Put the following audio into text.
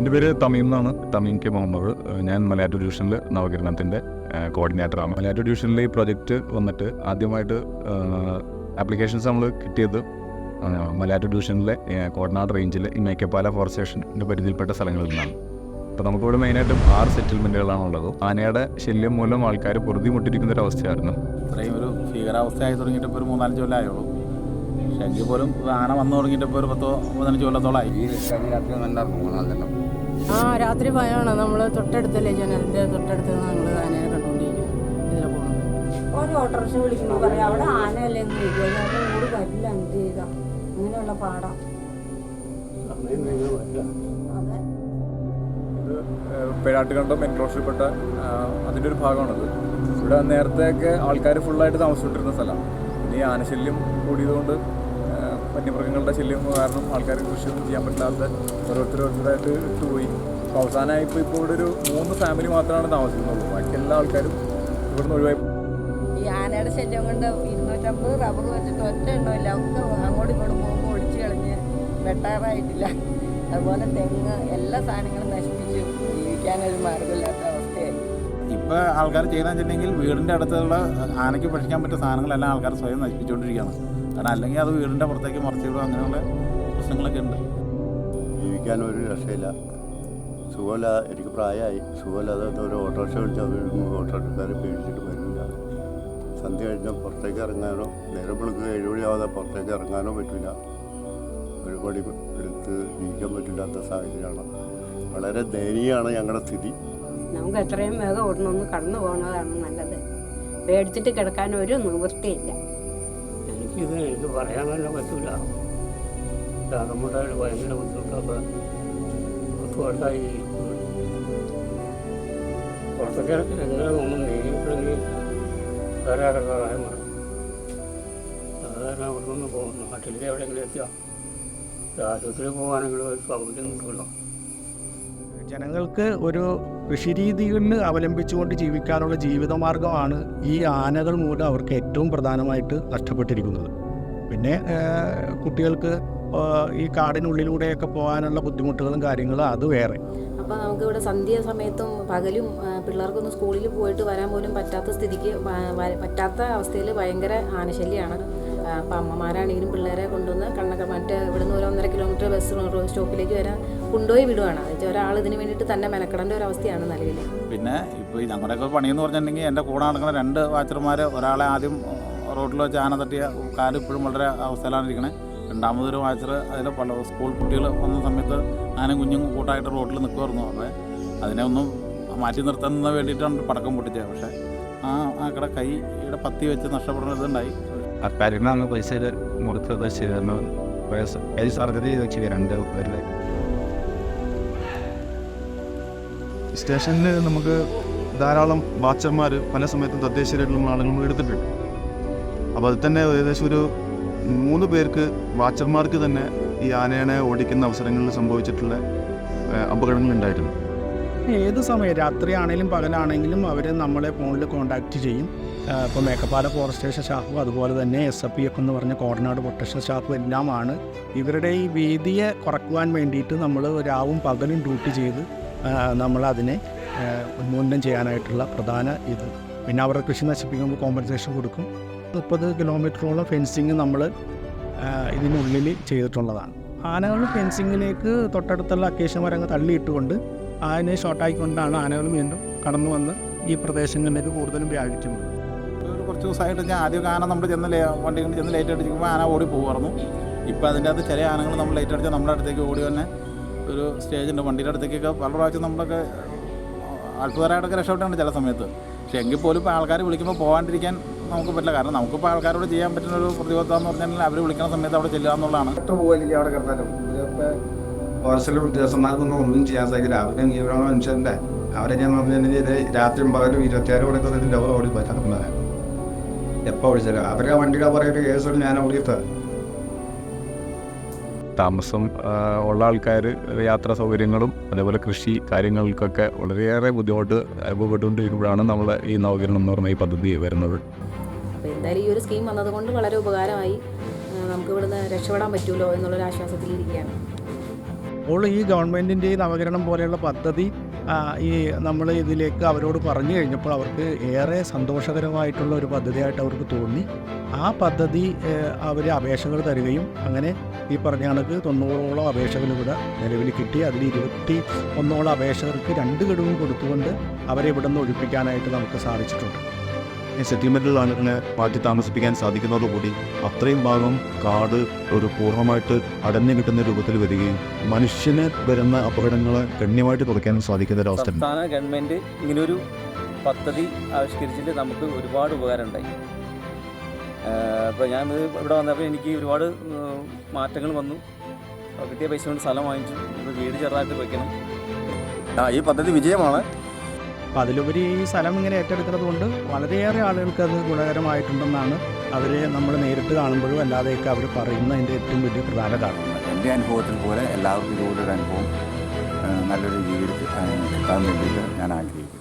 എന്റെ പേര് തമീം എന്നാണ്. തമീം കെ മുഹമ്മദ്. ഞാൻ മലയാറ്റൂർ ഡിവിഷനിൽ നവകിരണത്തിന്റെ കോർഡിനേറ്ററാണ്. മലയാറ്റൂർ ഡിവിഷനിലെ ഈ പ്രൊജക്റ്റ് വന്നിട്ട് ആദ്യമായിട്ട് ആപ്ലിക്കേഷൻസ് നമ്മൾ കിട്ടിയത് മലയാറ്റൂർ ഡിവിഷനിലെ കോടനാട് റേഞ്ചിലെ ഈ മേക്കപ്പാല ഫോറസ്റ്റ് സ്റ്റേഷന്റെ പരിധിയിൽപ്പെട്ട സ്ഥലങ്ങളിൽ നിന്നാണ്. അപ്പോൾ നമുക്കിവിടെ മെയിനായിട്ടും ആറ് സെറ്റിൽമെന്റുകളാണുള്ളത് ആനയുടെ ശല്യം മൂലം ആൾക്കാർ പൊറുതിമുട്ടിരിക്കുന്ന ഒരു അവസ്ഥയായിരുന്നു ഇത്രയും ഒരു ഭീകരാവസ്ഥയായി തുടങ്ങിയിട്ട് ഇപ്പോൾ ഒരു മൂന്നാലഞ്ച് കൊല്ലമായുള്ളൂ പക്ഷേ എങ്കിൽ പോലും ആന വന്നു തുടങ്ങിയിട്ട് ഇപ്പോൾ ഒരു പത്തോ പതിനഞ്ച് കൊല്ലത്തോളമായി ഈ രാത്രി മൂന്നാൽ മൂന്നാലെണ്ണം ആ രാത്രി ഭയമാണ്. നമ്മൾ തൊട്ടടുത്തല്ലേ ജനലിന്റെ തൊട്ടടുത്ത് നമ്മൾ ആനയെ കണ്ടുകൊണ്ടിരിക്കും ഇതിലെ പോകുന്നത് ഒരു ഓട്ടോറിക്ഷ വിളിക്കുമ്പോൾ പറയാം അവിടെ ആനയല്ലേ എന്ന് ചോദിക്കും. അവിടെ ഓട് വരില്ല. എന്ത് ചെയ്താ? അങ്ങനെയുള്ള പാടാം. പേരാട്ടുകണ്ടം എൻക്ലോഷറിൽപ്പെട്ട അതിന്റെ ഒരു ഭാഗമാണത്. ഇവിടെ നേരത്തെയൊക്കെ ആൾക്കാർ ഫുള്ളായിട്ട് താമസിച്ചുകൊണ്ടിരുന്ന സ്ഥലമാണ് ഇനി ആനശല്യം കൂടിയതുകൊണ്ട് വന്യമൃഗങ്ങളുടെ ശല്യം കാരണം ആൾക്കാർക്ക് കൃഷിയൊന്നും ചെയ്യാൻ പറ്റാത്ത ഓരോരുത്തരോരുത്തരായിട്ട് ഇട്ടുപോയി. അപ്പോൾ അവസാനമായി ഇപ്പോൾ ഇപ്പോൾ ഇവിടെ ഒരു മൂന്ന് ഫാമിലി മാത്രമാണ് താമസിക്കുന്നത്. ബാക്കി എല്ലാ ആൾക്കാരും ഇവിടുന്ന് ഒഴിവായി. ഈ ആനയുടെ ശല്യം കൊണ്ട് ഇരുന്നൂറ്റമ്പത് റബ്ബർ വെച്ചിട്ട് ഒറ്റ എണ്ണമില്ല ഒക്കെ അങ്ങോട്ടും ഇങ്ങോട്ടും പോകുമ്പോൾ ഒടിച്ചു കളഞ്ഞ് വെട്ടാറായിട്ടില്ല. അതുപോലെ തെങ്ങ് എല്ലാ സാധനങ്ങളും നശിപ്പിച്ച് ജീവിക്കാനൊരു മാർഗമില്ലാത്ത അവസ്ഥയായി. ഇപ്പോൾ ആൾക്കാർ ചെയ്യുന്നതെന്ന് വെച്ചിട്ടുണ്ടെങ്കിൽ വീടിന്റെ അടുത്തുള്ള ആനയ്ക്ക് ഭക്ഷിക്കാൻ പറ്റിയ സാധനങ്ങളെല്ലാം ആൾക്കാർ സ്വയം നശിപ്പിച്ചുകൊണ്ടിരിക്കുകയാണ്. കാരണം അല്ലെങ്കിൽ അത് വീടിന്റെ പുറത്തേക്ക് മറച്ചിടും അങ്ങനെയുള്ള പ്രശ്നങ്ങളൊക്കെ ഉണ്ട്. ജീവിക്കാൻ ഒരു രക്ഷയില്ല. സുഖമില്ല എനിക്ക് പ്രായമായി. സുഖമില്ലാതെ ഒരു ഓട്ടോറിക്ഷ വിളിച്ചാൽ ഓട്ടോറിക്ഷക്കാരെ പേടിച്ചിട്ട് വരുന്നില്ല സന്ധ്യ കഴിഞ്ഞാൽ പുറത്തേക്ക് ഇറങ്ങാനോ നേരം വിളിക്കുക ഏഴുമണിയാവാതെ പുറത്തേക്ക് ഇറങ്ങാനോ പറ്റില്ല. ഒരു പടി എടുത്ത് ജീവിക്കാൻ പറ്റില്ലാത്ത സാഹചര്യമാണ്. വളരെ ദയനീയമാണ് ഞങ്ങളുടെ സ്ഥിതി. നമുക്ക് എത്രയും വേഗം ഓടണമെന്ന് കടന്നു പോകുന്നതാണ് നല്ലത്. പേടിച്ചിട്ട് കിടക്കാൻ ഒരു നിവൃത്തിയില്ല. എനിക്കിത് ഇത് പറയാൻ തന്നെ പറ്റൂല. നമ്മുടെ ഭയങ്കര കിട്ടുമല്ലോ. ജനങ്ങൾക്ക് ഒരു കൃഷിരീതികളിൽ അവലംബിച്ചുകൊണ്ട് ജീവിക്കാനുള്ള ജീവിതമാർഗമാണ് ഈ ആനകൾ മൂലം അവർക്ക് ഏറ്റവും പ്രധാനമായിട്ട് നഷ്ടപ്പെട്ടിരിക്കുന്നത്. പിന്നെ കുട്ടികൾക്ക് ഈ കാടിനുള്ളിലൂടെയൊക്കെ പോകാനുള്ള ബുദ്ധിമുട്ടുകളും കാര്യങ്ങളും അത് വേറെ. അപ്പോൾ നമുക്ക് ഇവിടെ സന്ധ്യ സമയത്തും പകലും പിള്ളേർക്കൊന്നും സ്കൂളിൽ പോയിട്ട് വരാൻ പോലും പറ്റാത്ത സ്ഥിതിക്ക് പറ്റാത്ത അവസ്ഥയിൽ ഭയങ്കര ആനശല്യമാണ് അപ്പം അമ്മമാരാണെങ്കിലും പിള്ളേരെ കൊണ്ടുവന്ന് കണ്ണൊക്കെ മറ്റേ ഇവിടുന്ന് ഒരു ഒന്നര കിലോമീറ്റർ ബസ് സ്റ്റോപ്പിലേക്ക് വരാൻ കൊണ്ടുപോയി വിടുവാണ്. അത് ഒരാൾ ഇതിന് വേണ്ടിയിട്ട് തന്നെ മെനക്കെടേണ്ട ഒരു അവസ്ഥയാണ് നിലവിൽ. പിന്നെ ഇപ്പോൾ ഞങ്ങളുടെയൊക്കെ പണിയെന്ന് പറഞ്ഞിട്ടുണ്ടെങ്കിൽ എന്റെ കൂടെ നടക്കുന്ന രണ്ട് വാച്ചർമാർ ഒരാളെ ആദ്യം റോഡിൽ വെച്ച് ആന തട്ടിയ കാൽ ഇപ്പോഴും വളരെ അവസ്ഥയിലാണ് ഇരിക്കണേ. രണ്ടാമതൊരു വാച്ചർ അതിൽ പല സ്കൂൾ കുട്ടികൾ വന്ന സമയത്ത് ആനയും കുഞ്ഞും കൂട്ടായിട്ട് റോഡിൽ നിൽക്കുമായിരുന്നു അപ്പോൾ അതിനെ ഒന്നും മാറ്റി നിർത്താൻ വേണ്ടിയിട്ടാണ് പടക്കം പൊട്ടിച്ചത്. പക്ഷേ ആ ആക്കടെ കൈയുടെ പത്തി വെച്ച് നഷ്ടപ്പെടുന്ന ഇതുണ്ടായി. അക്കാര്യങ്ങളാണ് പൈസ മുറിച്ചത് ശരിയാണ് ഏത് സർജറി ചെയ്ത് രണ്ട് പേരിലെ സ്റ്റേഷനിൽ നമുക്ക് ധാരാളം വാച്ചർമാർ പല സമയത്തും തദ്ദേശീയരായിട്ടുള്ള ആളുകൾ എടുത്തിട്ടുണ്ട്. അപ്പോൾ അതിൽ തന്നെ ഏകദേശം ഒരു മൂന്ന് പേർക്ക് വാച്ചർമാർക്ക് തന്നെ ഈ ആനേനെ ഓടിക്കുന്ന അവസരങ്ങളിൽ സംഭവിച്ചിട്ടുള്ള അപകടങ്ങൾ ഉണ്ടായിട്ടുണ്ട്. ഏത് സമയം രാത്രിയാണെങ്കിലും പകലാണെങ്കിലും അവർ നമ്മളെ ഫോണിൽ കോണ്ടാക്ട് ചെയ്യും. ഇപ്പോൾ മേക്കപ്പാല ഫോറസ്റ്റ് സ്റ്റേഷൻ സ്റ്റാഫും അതുപോലെ തന്നെ എസ് എഫ് പി എഫ് എന്ന് പറഞ്ഞ കോടനാട് പ്രൊട്ടക്ഷൻ സ്റ്റാഫും എല്ലാമാണ്. ഇവരുടെ ഈ വീതിയെ കുറക്കുവാൻ വേണ്ടിയിട്ട് നമ്മൾ രാവും പകലും ഡ്യൂട്ടി ചെയ്ത് നമ്മളതിനെ ഉന്മൂലനം ചെയ്യാനായിട്ടുള്ള പ്രധാന ഇത്. പിന്നെ അവരുടെ കൃഷി നശിപ്പിക്കുമ്പോൾ കോമ്പൻസേഷൻ കൊടുക്കും. മുപ്പത് കിലോമീറ്ററോളം ഫെൻസിങ് നമ്മൾ ഇതിനുള്ളിൽ ചെയ്തിട്ടുള്ളതാണ്. ആനകൾ ഫെൻസിങ്ങിലേക്ക് തൊട്ടടുത്തുള്ള അക്കേഷൻ മരങ്ങൾ തള്ളിയിട്ടുകൊണ്ട് ആനയെ ഷോർട്ടാക്കിക്കൊണ്ടാണ് ആനകൾ വീണ്ടും കടന്നു വന്ന് ഈ പ്രദേശങ്ങളിലേക്ക് കൂടുതലും വ്യാപിക്കുന്നത്. കുറച്ച് ദിവസമായിട്ട് ഞാൻ ആദ്യം ആന നമ്മൾ ചെന്ന് വണ്ടി കൊണ്ട് ചെന്ന് ലൈറ്റ് അടിച്ചിരിക്കുമ്പോൾ ആന ഓടി പോകുമായിരുന്നു ഇപ്പോൾ അതിന്റെ അകത്ത് ചില ആനകൾ നമ്മൾ ലൈറ്റ് അടിച്ചാൽ നമ്മുടെ അടുത്തേക്ക് ഓടി തന്നെ ഒരു സ്റ്റേജുണ്ട് വണ്ടിയുടെ അടുത്തേക്കൊക്കെ പല പ്രാവശ്യം നമ്മളൊക്കെ അത്ഭുതമായിട്ടൊക്കെ രക്ഷപ്പെട്ടാണ് ചില സമയത്ത്. പക്ഷേ എങ്കിൽ പോലും ഇപ്പോൾ ആൾക്കാർ വിളിക്കുമ്പോൾ പോകാണ്ടിരിക്കാൻ നമുക്ക് പറ്റില്ല. കാരണം നമുക്കിപ്പോൾ ആൾക്കാരോട് ചെയ്യാൻ പറ്റുന്ന ഒരു പ്രതിബദ്ധത എന്ന് പറഞ്ഞാൽ അവർ വിളിക്കുന്ന സമയത്ത് അവിടെ ചെല്ലുക എന്നുള്ളതാണ്. അവിടെ കിടന്നാലും ഫോറസ്റ്റിലെ ഉദ്യോഗസ്ഥന്മാർക്കൊന്നും ഒന്നും ചെയ്യാൻ സാധിക്കില്ല. അവരുടെ നിയമങ്ങൾ മനുഷ്യന്റെ അവരെ ഞാൻ പറഞ്ഞു രാത്രിയും പകലും ഇരുപത്തിയാറ് മണിക്കൂർ ലോകം ഓടി പറ്റാത്തതാണ് എപ്പോൾ വിളിച്ചാലും അവരെ വണ്ടിയുടെ പറയുന്ന കേസുകൾ ഞാൻ ഓടിയത് താമസം ഉള്ള ആൾക്കാർ യാത്രാ സൗകര്യങ്ങളും അതേപോലെ കൃഷി കാര്യങ്ങൾക്കൊക്കെ വളരെയേറെ ബുദ്ധിമുട്ട് അനുഭവപ്പെട്ടുകൊണ്ടിരിക്കുമ്പോഴാണ് നമ്മൾ ഈ നവകരണം എന്ന് പറഞ്ഞ ഈ പദ്ധതി വരുന്നത്. അപ്പോൾ എന്തായാലും ഈ ഒരു സ്കീം വന്നതുകൊണ്ട് വളരെ ഉപകാരമായി. നമുക്ക് ഇവിടുന്ന് രക്ഷപ്പെടാൻ പറ്റുമല്ലോ എന്നുള്ളൊരു ആശ്വാസത്തിലിരിക്കുകയാണ് അപ്പോൾ ഈ ഗവൺമെന്റിന്റെ ഈ നവകരണം പോലെയുള്ള പദ്ധതി ഈ നമ്മൾ ഇതിലേക്ക് അവരോട് പറഞ്ഞു കഴിഞ്ഞപ്പോൾ അവർക്ക് ഏറെ സന്തോഷകരമായിട്ടുള്ള ഒരു പദ്ധതിയായിട്ട് അവർക്ക് തോന്നി. ആ പദ്ധതി അവർ അപേക്ഷകൾ തരികയും അങ്ങനെ ഈ പറഞ്ഞ കണക്ക് തൊണ്ണൂറോളം അപേക്ഷകൾ ഇവിടെ നിലവിൽ കിട്ടി. അതിൽ ഇരുപത്തി ഒന്നോളം അപേക്ഷകർക്ക് രണ്ട് ഗഡുവും കൊടുത്തുകൊണ്ട് അവരെ ഇവിടെ നിന്ന് ഒഴിപ്പിക്കാനായിട്ട് നമുക്ക് സാധിച്ചിട്ടുണ്ട്. ഈ സെറ്റിൽമെന്റിൽ ആളുകളെ മാറ്റി താമസിപ്പിക്കാൻ സാധിക്കുന്നതോടുകൂടി അത്രയും ഭാഗം കാട് ഒരു പൂർണമായിട്ട് അടഞ്ഞു കിട്ടുന്ന രൂപത്തിൽ വരികയും മനുഷ്യന് വരുന്ന അപകടങ്ങളെ ഗണ്യമായിട്ട് കുറയ്ക്കാനും സാധിക്കുന്ന ഒരു അവസ്ഥ സംസ്ഥാന ഗവൺമെന്റ് ഇങ്ങനൊരു പദ്ധതി ആവിഷ്കരിച്ചിട്ട് നമുക്ക് ഒരുപാട് ഉപകാരം ഉണ്ടായി അപ്പോൾ ഞാൻ ഇവിടെ വന്നപ്പോൾ എനിക്ക് ഒരുപാട് മാറ്റങ്ങൾ വന്നു. കിട്ടിയ പൈസ കൊണ്ട് സ്ഥലം വാങ്ങിച്ചു. വീട് ചെറുതായിട്ട് വയ്ക്കണം ആ ഈ പദ്ധതി വിജയമാണ്. അപ്പോൾ അതിലുപരി ഈ സ്ഥലം ഇങ്ങനെ ഏറ്റെടുക്കുന്നത് കൊണ്ട് വളരെയേറെ ആളുകൾക്ക് അത് ഗുണകരമായിട്ടുണ്ടെന്നാണ് അവരെ നമ്മൾ നേരിട്ട് കാണുമ്പോഴും അല്ലാതെയൊക്കെ അവർ പറയുന്നതിന്റെ ഏറ്റവും വലിയ പ്രധാന കാരണം. എന്റെ അനുഭവത്തിൽ പോലെ എല്ലാവർക്കും ഇതുപോലൊരു അനുഭവം നല്ലൊരു ജീവിതത്തിൽ കിട്ടാൻ വേണ്ടിയിട്ട് ഞാൻ ആഗ്രഹിക്കുന്നു.